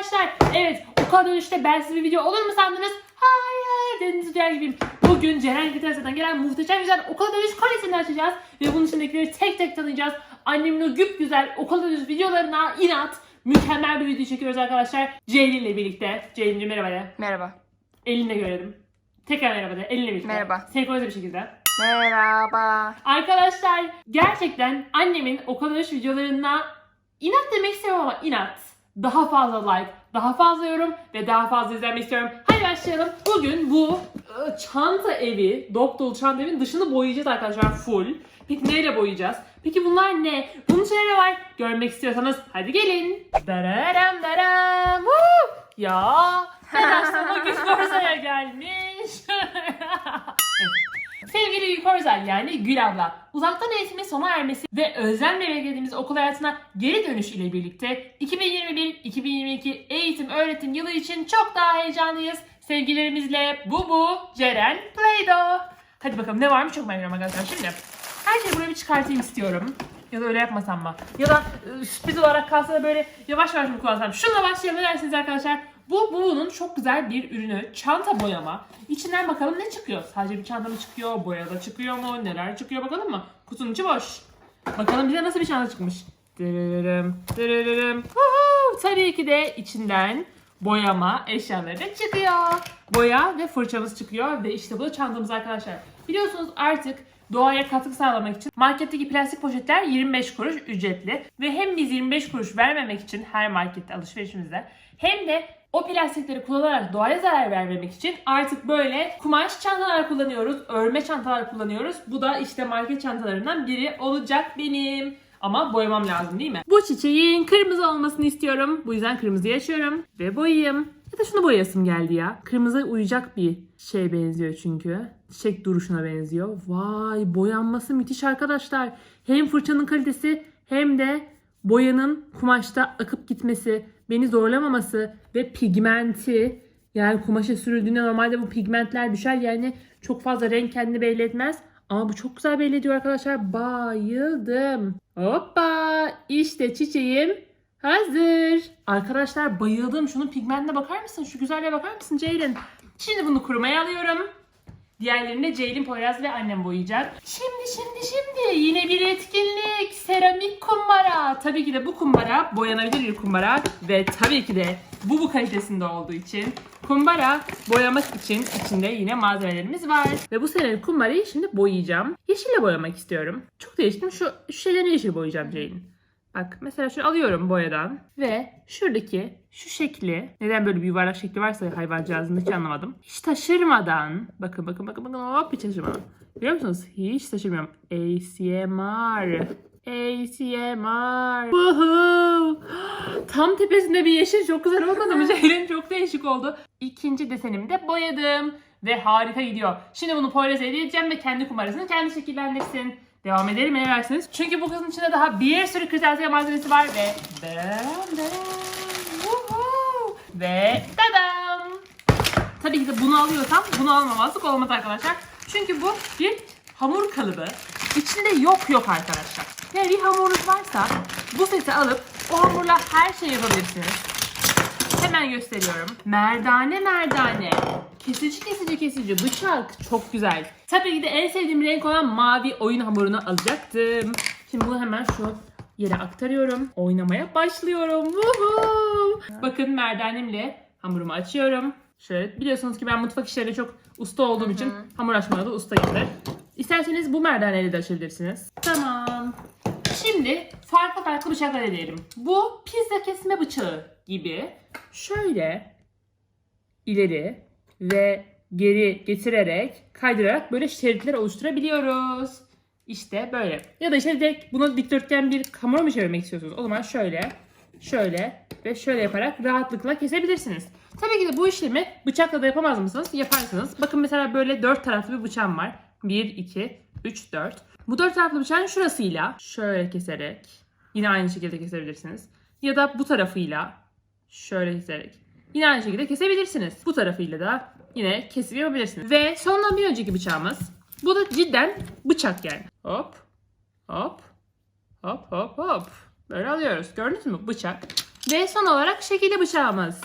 arkadaşlar. Evet o kadar işte bensiz bir video olur mu sandınız? Hayır dediğinizi duyar gibiyim. Bugün Ceren Gitarası'dan gelen muhteşem güzel okul dönüş kolyesini açacağız. Ve bunun içindekileri tek tek tanıyacağız. Annemin o güp güzel okul dönüş videolarına inat. Mükemmel bir video çekiyoruz arkadaşlar. Ceylin ile birlikte. Ceylin'cim merhaba de. Merhaba. Elinle görelim. Tekrar merhaba de. Elinle birlikte. Merhaba. Senkronize bir şekilde. Merhaba. Arkadaşlar gerçekten annemin o kadar iş videolarına inat demek istemiyorum ama inat. Daha fazla like, daha fazla yorum ve daha fazla izlenmek istiyorum. Hadi başlayalım. Bugün bu e, çanta evi, dop dolu çanta evin dışını boyayacağız arkadaşlar full. Peki neyle boyayacağız? Peki bunlar ne? Bunun içinde ne var? Görmek istiyorsanız hadi gelin. Dararam daram. Woo! Ya o gün Korsa'ya gelmiş. Sevgili Korzel yani Gül abla, uzaktan eğitimin sona ermesi ve özlemle beklediğimiz okul hayatına geri dönüş ile birlikte 2021-2022 eğitim öğretim yılı için çok daha heyecanlıyız. Sevgilerimizle Bubu, Ceren, Play-Doh. Hadi bakalım ne varmış çok merak ediyorum arkadaşlar. Şimdi her şeyi buraya bir çıkartayım istiyorum. Ya da öyle yapmasam mı? Ya da e, sürpriz olarak kalsa da böyle yavaş yavaş mı kullansam? Şununla başlayalım ne dersiniz arkadaşlar? Bu Bubu'nun çok güzel bir ürünü. Çanta boyama. İçinden bakalım ne çıkıyor? Sadece bir çanta mı çıkıyor? Boya da çıkıyor mu? Neler çıkıyor bakalım mı? Kutunun içi boş. Bakalım bize nasıl bir çanta çıkmış. Dırırırım, dırırırım. Huhu! Tabii ki de içinden boyama eşyaları çıkıyor. Boya ve fırçamız çıkıyor ve işte bu da çantamız arkadaşlar. Biliyorsunuz artık doğaya katkı sağlamak için marketteki plastik poşetler 25 kuruş ücretli ve hem biz 25 kuruş vermemek için her markette alışverişimizde hem de o plastikleri kullanarak doğaya zarar vermemek için artık böyle kumaş çantalar kullanıyoruz, örme çantalar kullanıyoruz. Bu da işte market çantalarından biri olacak benim. Ama boyamam lazım değil mi? Bu çiçeğin kırmızı olmasını istiyorum. Bu yüzden kırmızıyı açıyorum ve boyayayım. Ya da şunu boyasım geldi ya. Kırmızı uyacak bir şey benziyor çünkü. Çiçek duruşuna benziyor. Vay boyanması müthiş arkadaşlar. Hem fırçanın kalitesi hem de boyanın kumaşta akıp gitmesi, beni zorlamaması ve pigmenti yani kumaşa sürüldüğünde normalde bu pigmentler düşer yani çok fazla renk kendini belli etmez. Ama bu çok güzel belli ediyor arkadaşlar. Bayıldım. Hoppa işte çiçeğim hazır. Arkadaşlar bayıldım. Şunun pigmentine bakar mısın? Şu güzelliğe bakar mısın Ceylin? Şimdi bunu kurumaya alıyorum. Diğerlerini Ceylin Poyraz ve annem boyayacak. Şimdi şimdi şimdi yine bir etkinlik. Seramik kumbara. Tabii ki de bu kumbara boyanabilir bir kumbara. Ve tabii ki de bu bu kalitesinde olduğu için kumbara boyamak için içinde yine malzemelerimiz var. Ve bu senenin kumbarayı şimdi boyayacağım. Yeşille boyamak istiyorum. Çok değiştim. Şu, şu şeyleri yeşil boyayacağım Ceylin. Bak mesela şunu alıyorum boyadan ve şuradaki şu şekli neden böyle bir yuvarlak şekli varsa hayvancağızın hiç anlamadım. Hiç taşırmadan bakın bakın bakın bakın hop hiç taşırmadan. Biliyor musunuz? Hiç taşırmıyorum. ASMR. ASMR. Woohoo. Tam tepesinde bir yeşil çok güzel olmadı mı? Ceylin çok değişik oldu. İkinci desenimi de boyadım. Ve harika gidiyor. Şimdi bunu Poyraz'a hediye edeceğim ve kendi kumarasını kendi şekillendirsin. Devam edelim ne dersiniz? Çünkü bu kızın içinde daha bir sürü kırtasiye malzemesi var ve Dadam, dadam, woohoo. ve dadam. Tabii ki de bunu alıyorsam bunu almamazlık olmaz arkadaşlar. Çünkü bu bir hamur kalıbı. İçinde yok yok arkadaşlar. Yani bir hamurunuz varsa bu seti alıp o hamurla her şeyi yapabilirsiniz. Hemen gösteriyorum. Merdane merdane. Kesici kesici kesici bıçak. Çok güzel. Tabii ki de en sevdiğim renk olan mavi oyun hamurunu alacaktım. Şimdi bunu hemen şu yere aktarıyorum. Oynamaya başlıyorum. Woohoo! Bakın merdanemle hamurumu açıyorum. Şöyle biliyorsunuz ki ben mutfak işlerinde çok usta olduğum için hamur açmada da ustayımdır. İsterseniz bu merdaneyle de açabilirsiniz. Tamam. Şimdi farklı farklı bıçaklar deneyelim. Bu pizza kesme bıçağı gibi şöyle ileri ve geri getirerek kaydırarak böyle şeritler oluşturabiliyoruz. İşte böyle. Ya da işte direkt bunu dikdörtgen bir hamura mı çevirmek istiyorsunuz? O zaman şöyle, şöyle ve şöyle yaparak rahatlıkla kesebilirsiniz. Tabii ki de bu işlemi bıçakla da yapamaz mısınız? Yaparsınız. Bakın mesela böyle dört taraflı bir bıçağım var. 1, 2, 3, 4. Bu dört taraflı bıçağın şurasıyla şöyle keserek yine aynı şekilde kesebilirsiniz. Ya da bu tarafıyla şöyle keserek yine aynı şekilde kesebilirsiniz. Bu tarafıyla da yine kesim yapabilirsiniz. Ve sondan bir önceki bıçağımız. Bu da cidden bıçak yani. Hop, hop, hop, hop, hop. Böyle alıyoruz. Gördünüz mü? Bıçak. Ve son olarak şekilli bıçağımız.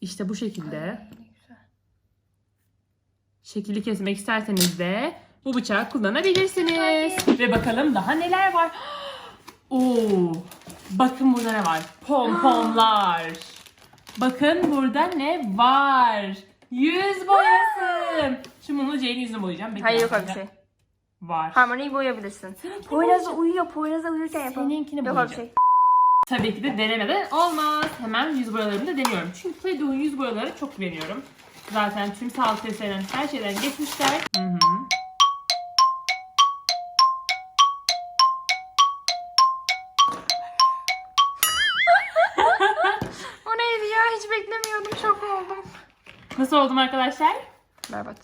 İşte bu şekilde. Şekilli kesmek isterseniz de bu bıçağı kullanabilirsiniz. Ve bakalım daha neler var. Oo, bakın burada ne var? Pompomlar. Bakın burada ne var? Yüz boyası. Şimdi bunu Ceylin yüzünü boyayacağım. Bekle, Hayır yok öyle bir şey. Var. Harmoniyi boyayabilirsin. Seninkini Poyraz boyayacağım. uyuyor. Poyraz'a uyurken yapalım. Seninkini Yok öyle bir boyayacağım. şey. Tabii ki de denemeden olmaz. Hemen yüz boyalarımı da deniyorum. Çünkü Play-Doh'un yüz boyaları çok güveniyorum. Zaten tüm sağlık testlerinden her şeyden geçmişler. Hı hı. Oldum. Nasıl oldum arkadaşlar? Berbat.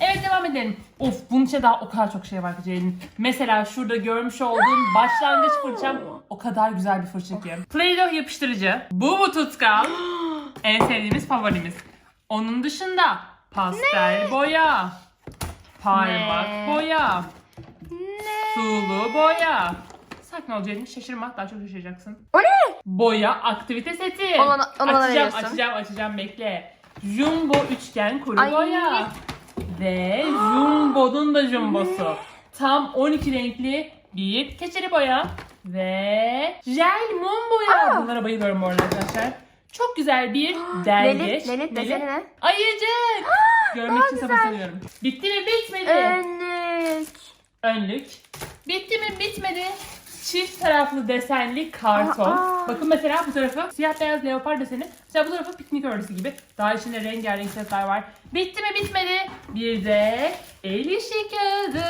Evet devam edelim. Of bunun içinde daha o kadar çok şey var ki Ceylin. Mesela şurada görmüş olduğun başlangıç fırçam o kadar güzel bir fırça ki. Play-Doh yapıştırıcı. Bu bu tutkal. en sevdiğimiz favorimiz. Onun dışında pastel boya. Parmak Ne? boya. Ne? Sulu boya. Sakin ol Ceylin şaşırma daha çok şaşıracaksın. O ne? Boya aktivite seti. Onu onu bana açacağım, veriyorsun. açacağım, açacağım bekle. Jumbo üçgen kuru Ay. boya. Ve Jumbo'nun da Jumbo'su. Tam 12 renkli bir keçeli boya. Ve jel mum boya. Aa. Bunlara bayılıyorum bu arada arkadaşlar. Çok güzel bir dergeç. Lelit, Lelit desene ne? Ayıcık. Görmek için sabırsızlanıyorum. Bitti mi? Bitmedi. Önlük. Önlük. Bitti mi? Bitmedi. Çift taraflı desenli karton. Aa. Bakın mesela bu tarafı siyah beyaz leopar deseni. Mesela bu tarafı piknik örtüsü gibi. Daha içinde rengarenk setler var. Bitti mi? Bitmedi. Bir de el işi kağıdı.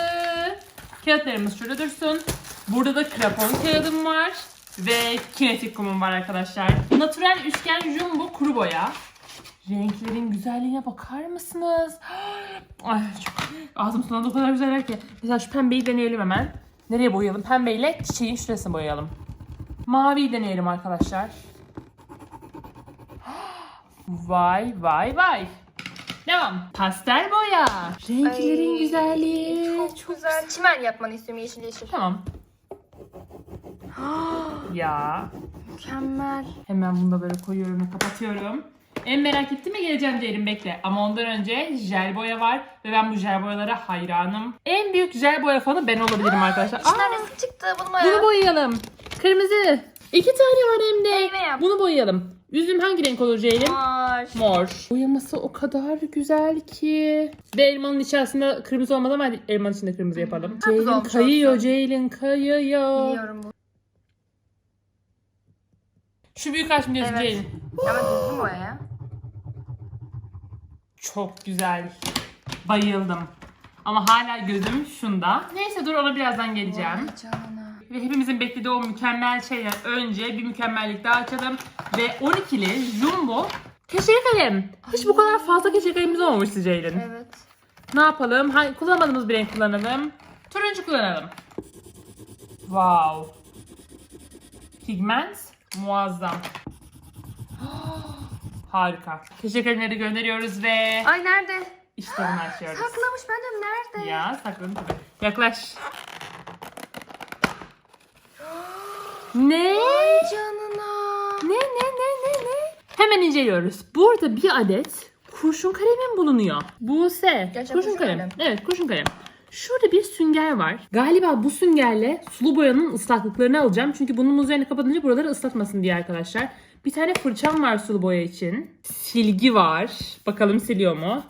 Kağıtlarımız şurada dursun. Burada da krapon kağıdım var. Ve kinetik kumum var arkadaşlar. Natural üçgen jumbo kuru boya. Renklerin güzelliğine bakar mısınız? Ay çok ağzım sulandı o kadar güzeller ki. Mesela şu pembeyi deneyelim hemen. Nereye boyayalım? Pembeyle çiçeğin şurasını boyayalım. Maviyi deneyelim arkadaşlar. Vay vay vay. Devam. Pastel boya. Renklerin Ay, güzelliği. Çok, güzel. Çimen yapmanı istiyorum yeşil yeşil. Tamam. Ya. Mükemmel. Hemen bunu da böyle koyuyorum ve kapatıyorum. En merak ettiğime geleceğim Ceylin bekle. Ama ondan önce jel boya var ve ben bu jel boyalara hayranım. En büyük jel boya fanı ben olabilirim arkadaşlar. İçinden resim çıktı. Bunu bunu boya. boyayalım. Kırmızı. İki tane var hem de. Meyve yap. Bunu boyayalım. Üzüm hangi renk olur Ceylin? Var. Mor. Boyaması o kadar güzel ki. Ve elmanın içerisinde kırmızı olmadı ama hadi elmanın içinde kırmızı yapalım. Çok güzel Ceylin olmuş kayıyor, olsun. Ceylin kayıyor. Biliyorum bu. Şu büyük aç mı diyorsun Evet. Ceylin? Ama düzgün boya ya. Çok güzel. Bayıldım. Ama hala gözüm şunda. Neyse dur ona birazdan geleceğim. Vay canına. Ve hepimizin beklediği o mükemmel şeyler önce bir mükemmellik daha açalım. Ve 12'li Jumbo keçeli kalem. Hiç bu kadar fazla keçeli kalemimiz olmamıştı Ceylin. Evet. Ne yapalım? Hangi kullanmadığımız bir renk kullanalım. Turuncu kullanalım. Wow. Pigment muazzam. Harika. Keçeli kalemleri gönderiyoruz ve Ay nerede? işte bunu açıyoruz. Saklamış ben de nerede? Ya sakladım tabii. Yaklaş. ne? Ay canına. Ne ne ne ne ne? Hemen inceliyoruz. Burada bir adet kurşun kalemim bulunuyor. Buse. Gerçekten kurşun kurşun kalem. kalem. Evet kurşun kalem. Şurada bir sünger var. Galiba bu süngerle sulu boyanın ıslaklıklarını alacağım. Çünkü bunun üzerine kapatınca buraları ıslatmasın diye arkadaşlar. Bir tane fırçam var sulu boya için. Silgi var. Bakalım siliyor mu?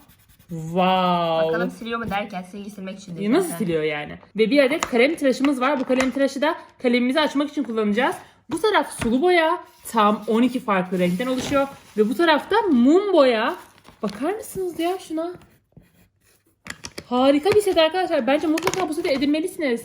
Wow. Bakalım siliyor mu derken silgi silmek için değil Nasıl zaten. siliyor yani? Ve bir adet kalem tıraşımız var. Bu kalem tıraşı da kalemimizi açmak için kullanacağız. Bu taraf sulu boya. Tam 12 farklı renkten oluşuyor. Ve bu tarafta mum boya. Bakar mısınız ya şuna? Harika bir set arkadaşlar. Bence mutlaka bu seti edinmelisiniz.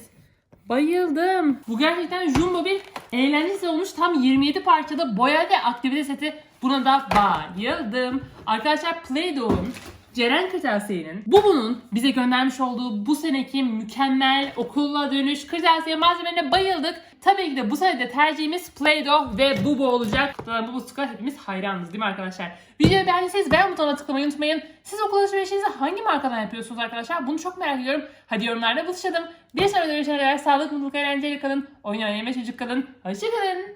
Bayıldım. Bu gerçekten jumbo bir eğlenceli olmuş. Tam 27 parçada boya ve aktivite seti. Buna da bayıldım. Arkadaşlar Play-Doh'un Ceren Kırtasiye'nin Bubu'nun bize göndermiş olduğu bu seneki mükemmel okulla dönüş kırtasiye malzemelerine bayıldık. Tabii ki de bu sene de tercihimiz Play-Doh ve Bubu olacak. Zaten Bubu Squad hepimiz hayranız değil mi arkadaşlar? Videoyu beğendiyseniz beğen butonuna tıklamayı unutmayın. Siz okul alışverişinizi hangi markadan yapıyorsunuz arkadaşlar? Bunu çok merak ediyorum. Hadi yorumlarda buluşalım. Bir sonraki görüşene kadar sağlık, mutluluk, eğlenceyle kalın. Oyun oynayın ve çocuk kalın. Hoşçakalın.